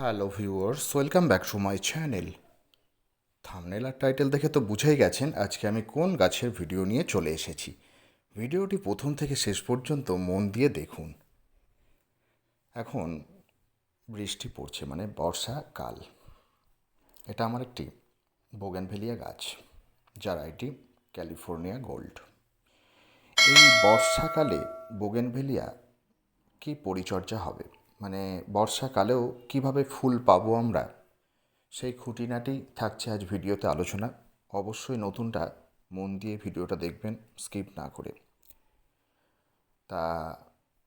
Hello viewers welcome back to my channel thumbnail R title দেখে তো বুঝেই গেছেন আজকে আমি কোন গাছের ভিডিও নিয়ে চলে এসেছি। ভিডিওটি প্রথম থেকে শেষ পর্যন্ত মন দিয়ে দেখুন। এখন বৃষ্টি পড়ছে মানে বর্ষাকাল। এটা আমার একটি বোগেনভেলিয়া গাছ, যার আইটি ক্যালিফোর্নিয়া গোল্ড এই বর্ষাকালে বোগেনভেলিয়া কি পরিচর্যা হবে? মানে বর্ষাকালেও কীভাবে ফুল পাবো আমরা, সেই খুঁটিনাটি থাকছে আজ ভিডিওতে আলোচনা। অবশ্যই নতুনটা মন দিয়ে ভিডিওটা দেখবেন, স্কিপ না করে। তা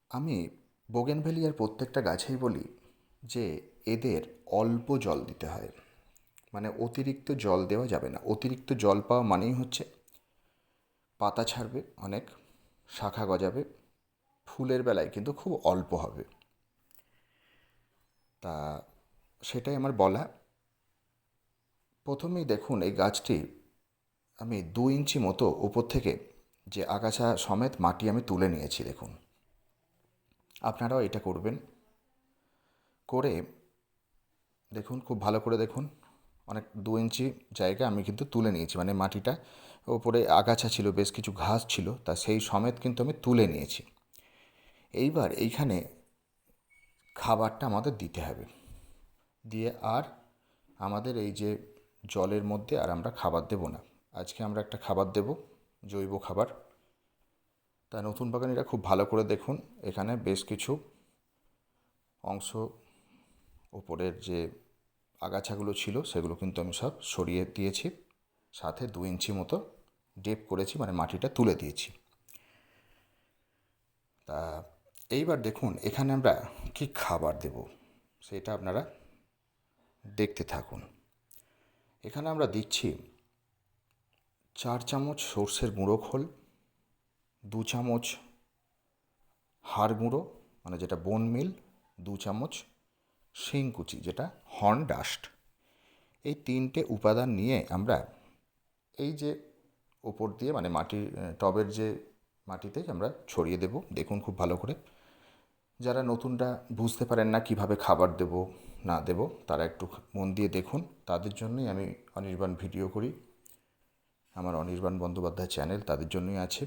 আমি বোগেনভেলিয়ার প্রত্যেকটা গাছেই বলি যে এদের অল্প জল দিতে হয়। মানে অতিরিক্ত জল দেওয়া যাবে না। অতিরিক্ত জল পাওয়া মানেই হচ্ছে পাতা ছাড়বে অনেক, শাখা গজাবে, ফুলের বেলায় কিন্তু খুব অল্প হবে। তা সেটাই আমার বলা। প্রথমেই দেখুন এই গাছটি আমি দু ইঞ্চি মতো উপর থেকে যে আগাছা সমেত মাটি আমি তুলে নিয়েছি, দেখুন। আপনারাও এটা করবেন। করে দেখুন, খুব ভালো করে দেখুন, অনেক দু ইঞ্চি জায়গা আমি কিন্তু তুলে নিয়েছি। মানে মাটিটা ওপরে আগাছা ছিল, বেশ কিছু ঘাস ছিল, তা সেই সমেত কিন্তু আমি তুলে নিয়েছি। এইবার এইখানে খাবারটা আমাদের দিতে হবে। দিয়ে আর আমাদের এই যে জলের মধ্যে আর আমরা খাবার দেব না। আজকে আমরা একটা খাবার দেব, জৈব খাবার। তা নতুন বাগানিরা খুব ভালো করে দেখুন, এখানে বেশ কিছু অংশ ওপরের যে আগাছাগুলো ছিল, সেগুলো কিন্তু আমি সব সরিয়ে দিয়েছি। সাথে দু ইঞ্চি মতো ডেপ করেছি মানে মাটিটা তুলে দিয়েছি। তা এইবার দেখুন, এখানে আমরা কি খাবার দেব? সেটা আপনারা দেখতে থাকুন। এখানে আমরা দিচ্ছি চার চামচ সর্ষের গুঁড়ো খোল, দু চামচ হাড় গুঁড়ো মানে যেটা বোন মিল দু চামচ শিংকুচি, যেটা হর্ন ডাস্ট এই তিনটে উপাদান নিয়ে আমরা এই যে ওপর দিয়ে মানে মাটির টবের যে মাটিতে আমরা ছড়িয়ে দেব, দেখুন খুব ভালো করে। যারা নতুনরা বুঝতে পারেন না কীভাবে খাবার দেব, না দেব, তারা একটু মন দিয়ে দেখুন। তাদের জন্যই আমি অনির্বাণ ভিডিও করি। আমার অনির্বাণ বন্দ্যোপাধ্যায় চ্যানেল তাদের জন্যই আছে।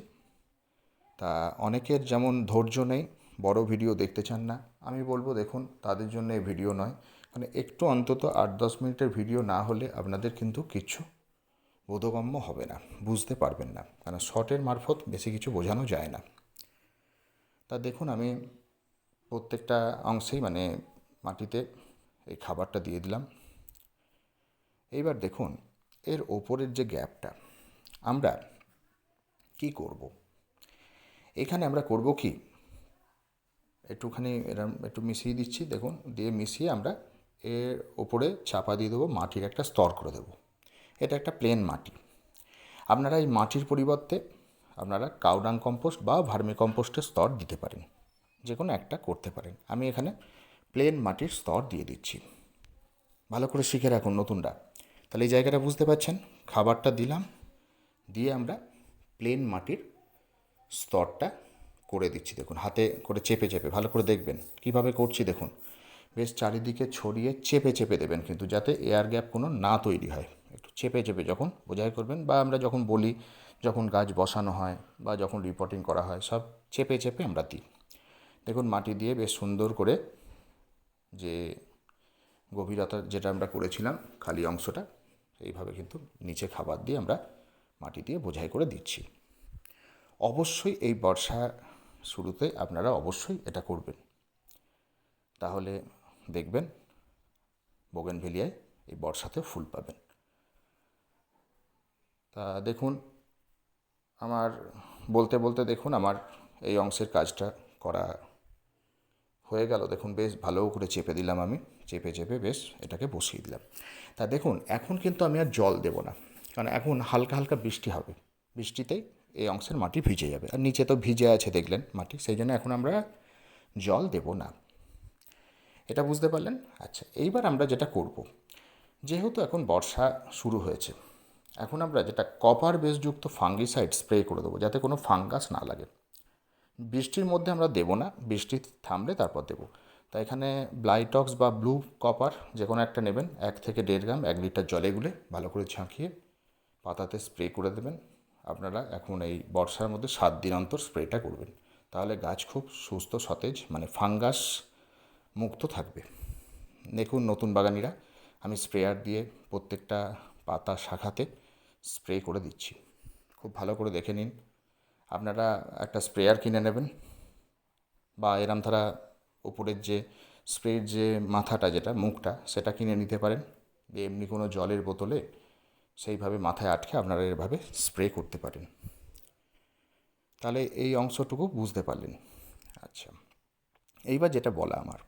তা অনেকের যেমন ধৈর্য নেই, বড় ভিডিও দেখতে চান না, আমি বলব দেখুন, তাদের জন্য এই ভিডিও নয়। মানে একটু অন্তত আট দশ মিনিটের ভিডিও না হলে আপনাদের কিন্তু কিচ্ছু বোধগম্য হবে না, বুঝতে পারবেন না। কারণ শর্টের মারফত বেশি কিছু বোঝানো যায় না। তা দেখুন, আমি প্রত্যেকটা অংশেই মানে মাটিতে এই খাবারটা দিয়ে দিলাম। এইবার দেখুন, এর ওপরের যে গ্যাপটা, আমরা কি করব? এখানে আমরা করব কি? একটুখানি এরম, একটু মিশিয়ে দিচ্ছি, দেখুন, দিয়ে মিশিয়ে আমরা এর ওপরে চাপা দিয়ে দেবো, মাটির একটা স্তর করে দেবো। এটা একটা প্লেন মাটি। আপনারা এই মাটির পরিবর্তে আপনারা কাউডাং কম্পোস্ট বা ভার্মি কম্পোস্টের স্তর দিতে পারেন। যে কোনো একটা করতে পারেন। আমি এখানে প্লেন মাটির স্তর দিয়ে দিচ্ছি। ভালো করে শিখে রাখুন নতুনরা তাহলে এই জায়গাটা বুঝতে পারছেন? খাবারটা দিলাম, দিয়ে আমরা প্লেন মাটির স্তরটা করে দিচ্ছি। দেখুন, হাতে করে চেপে চেপে, ভালো করে দেখবেন। কীভাবে করছি দেখুন? বেশ চারিদিকে ছড়িয়ে চেপে চেপে দেবেন কিন্তু যাতে এয়ার গ্যাপ কোনো না তৈরি হয়। একটু চেপে চেপে যখন বোঝাই করবেন বা আমরা যখন বলি, যখন গাছ বসানো হয় বা যখন রিপোর্টিং করা হয়, সব চেপে চেপে আমরা দিই। দেখুন, মাটি দিয়ে বেশ সুন্দর করে যে গভীরতা যেটা আমরা করেছিলাম, খালি অংশটা এইভাবে কিন্তু নিচে খাবার দিয়ে আমরা মাটি দিয়ে বোঝাই করে দিচ্ছি। অবশ্যই এই বর্ষা শুরুতে আপনারা অবশ্যই এটা করবেন। তাহলে দেখবেন, বোগেনভেলিয়ায় এই বর্ষাতে ফুল পাবেন। তা দেখুন, আমার বলতে বলতে দেখুন, আমার এই অংশের কাজটা করা হয়ে গেল। দেখুন, বেশ ভালো করে চেপে দিলাম আমি। চেপে চেপে বেশ এটাকে বসিয়ে দিলাম। তা দেখুন, এখন কিন্তু আমি আর জল দেব না। কারণ এখন হালকা হালকা বৃষ্টি হবে। বৃষ্টিতেই এই অংশের মাটি ভিজে যাবে। আর নিচে তো ভিজে আছে, দেখলেন মাটি। সেই জন্য এখন আমরা জল দেব না। এটা বুঝতে পারলেন? আচ্ছা এইবার আমরা যেটা করব, যেহেতু এখন বর্ষা শুরু হয়েছে, এখন আমরা যেটা কপার বেসযুক্ত ফাঙ্গিসাইড স্প্রে করে দেবো, যাতে কোনো ফাঙ্গাস না লাগে। বৃষ্টির মধ্যে আমরা দেবো না, বৃষ্টি থামলে তারপর দেবো। তা এখানে ব্লাইটক্স বা ব্লু কপার যে কোনো একটা নেবেন, এক থেকে দেড় গ্রাম, এক লিটার জলে গুলে ভালো করে ঝাঁকিয়ে পাতাতে স্প্রে করে দেবেন। আপনারা এখন এই বর্ষার মধ্যে সাত দিন অন্তর স্প্রেটা করবেন। তাহলে গাছ খুব সুস্থ, সতেজ মানে ফাঙ্গাস মুক্ত থাকবে। দেখুন নতুন বাগানিরা, আমি স্প্রেয়ার দিয়ে প্রত্যেকটা পাতা শাখাতে স্প্রে করে দিচ্ছি। খুব ভালো করে দেখে নিন। আপনারা একটা স্প্রেয়ার কিনে নেবেন বা এরম ধারা উপরের যে স্প্রের যে মাথাটা যেটা, মুখটা, সেটা কিনে নিতে পারেন। এমনি কোনো জলের বোতলে সেইভাবে মাথায় আটকে আপনারা এভাবে স্প্রে করতে পারেন। তাহলে এই অংশটুকু বুঝতে পারলেন। আচ্ছা এইবার যেটা বলা আমার,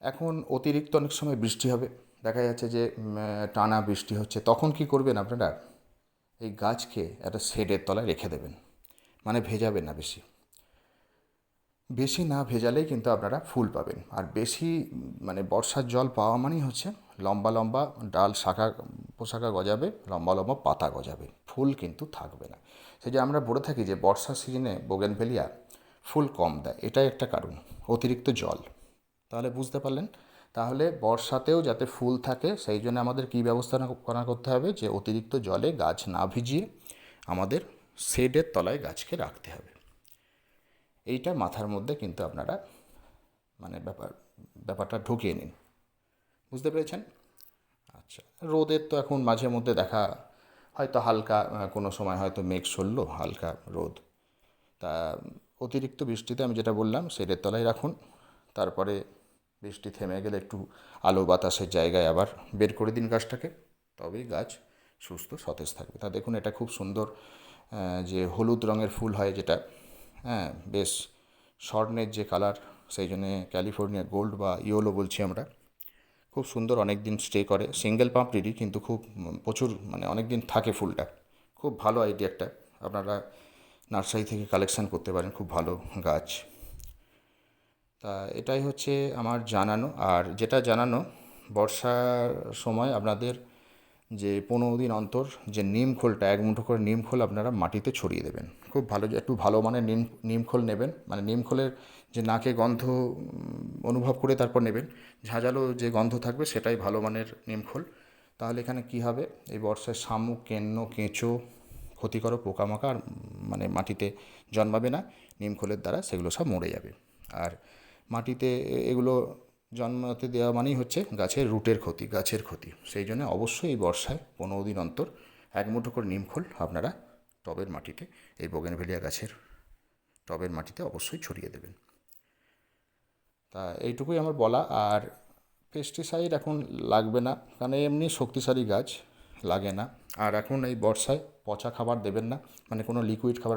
এখন অতিরিক্ত অনেক সময় বৃষ্টি হবে। দেখা যাচ্ছে যে টানা বৃষ্টি হচ্ছে। তখন কি করবেন আপনারা? এই গাছকে একটা শেডের তলায় রেখে দেবেন। মানে ভেজাবেন না বেশি। বেশি না ভেজালেই কিন্তু আপনারা ফুল পাবেন। আর বেশি মানে বর্ষার জল পাওয়া মানেই হচ্ছে লম্বা লম্বা ডাল শাখা পোশাকা গজাবে, লম্বা লম্বা পাতা গজাবে, ফুল কিন্তু থাকবে না। সেই যে আমরা বলে থাকি যে বর্ষার সিজনে বোগেনভেলিয়া ফুল কম দেয়, এটাই একটা কারণ, অতিরিক্ত জল। তাহলে বুঝতে পারলেন? তাহলে বর্ষাতেও যাতে ফুল থাকে, সেই জন্য আমাদের কী ব্যবস্থা করা করতে হবে? যে অতিরিক্ত জলে গাছ না ভিজিয়ে আমাদের শেডের তলায় গাছকে রাখতে হবে। এইটা মাথার মধ্যে কিন্তু আপনারা মানে ব্যাপার, ব্যাপারটা ঢুকিয়ে নিন। বুঝতে পেরেছেন? আচ্ছা রোদের তো এখন মাঝে মধ্যে দেখা, হয়তো হালকা কোনো সময় হয়তো মেঘ সরলো, হালকা রোদ। তা অতিরিক্ত বৃষ্টিতে আমি যেটা বললাম, শেডের তলায় রাখুন, তারপরে বৃষ্টি থেমে গেলে একটু আলো বাতাসের জায়গায় আবার বের করে দিন গাছটাকে, তবেই গাছ সুস্থ, সতেজ থাকবে। তা দেখুন, এটা খুব সুন্দর যে হলুদ রঙের ফুল হয় যেটা হ্যাঁ বেশ স্বর্ণের যে কালার সেই জন্যে ক্যালিফোর্নিয়া গোল্ড বা ইয়োলো বলছি আমরা। খুব সুন্দর অনেক দিন স্টে করে সিঙ্গেল পাম্পড়িরই কিন্তু খুব প্রচুর মানে অনেক দিন থাকে ফুলটা। খুব ভালো আইডিয়া একটা। আপনারা নার্সারি থেকে কালেকশান করতে পারেন, খুব ভালো গাছ। তা এটাই হচ্ছে আমার জানানো। আর যেটা জানানো, বর্ষার সময় আপনাদের যে পনেরো দিন অন্তর যে নিম খোলটা, এক মুঠো করে নিম খোল আপনারা মাটিতে ছড়িয়ে দেবেন। খুব ভালো একটু ভালো মানের নিম নিম খোল নেবেন। মানে নিম খোলের যে নাকে গন্ধ অনুভব করে তারপর নেবেন। ঝাঁঝালো যে গন্ধ থাকবে সেটাই ভালো মানের নিম খোল। তাহলে এখানে কি হবে? এই বর্ষায় শামুক, কেন্ন, কেঁচো ক্ষতিকর পোকামাকা আর মানে মাটিতে জন্মাবে না। নিম খোলের দ্বারা সেগুলো সব মরে যাবে। আর মাটিতে এগুলো জন্মাতে দেওয়া মানেই হচ্ছে গাছের রুটের ক্ষতি, গাছের ক্ষতি। সেই জন্য অবশ্যই এই বর্ষায় পনেরো দিন অন্তর এক মুঠো করে নিমখোল আপনারা টবের মাটিতে, এই বোগেনভেলিয়া গাছের টবের মাটিতে অবশ্যই ছড়িয়ে দেবেন। তা এইটুকুই আমার বলা। আর পেস্টিসাইড এখন লাগবে না, কারণ এমনি শক্তিশালী গাছ লাগে না। আর এখন এই বর্ষায় পচা খাবার দেবেন না মানে কোনো লিকুইড খাবার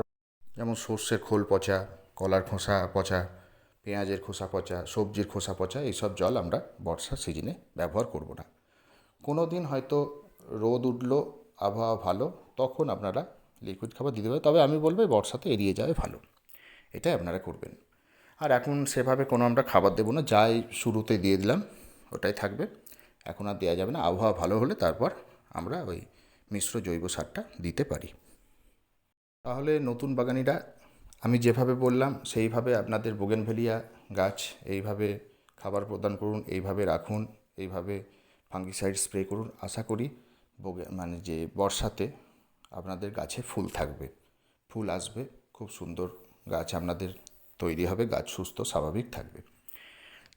যেমন সর্ষের খোল পচা, কলার খোসা পচা পেঁয়াজের খোসা পচা, সবজির খোসা পচা, এইসব জল আমরা বর্ষার সিজনে ব্যবহার করব না। কোনো দিন হয়তো রোদ উঠল, আবহাওয়া ভালো, তখন আপনারা লিকুইড খাবার দিতে পারেন। তবে আমি বলব বর্ষাতে এড়িয়ে যাওয়াই ভালো। এটাই আপনারা করবেন। আর এখন সেভাবে কোনো আমরা খাবার দেবো না, যাই শুরুতে দিয়ে দিলাম, ওটাই থাকবে। এখন আর দেওয়া যাবে না, আবহাওয়া ভালো হলে তারপর আমরা ওই মিশ্র জৈব সারটা দিতে পারি। তাহলে নতুন বাগানিরা আমি যেভাবে বললাম, সেইভাবে আপনাদের বোগেনভেলিয়া গাছ এইভাবে খাবার প্রদান করুন, এইভাবে রাখুন, এইভাবে ফাঙ্গিসাইড স্প্রে করুন। আশা করি বোগে মানে যে বর্ষাতে আপনাদের গাছে ফুল থাকবে। ফুল আসবে, খুব সুন্দর গাছ আপনাদের তৈরি হবে, গাছ সুস্থ, স্বাভাবিক থাকবে।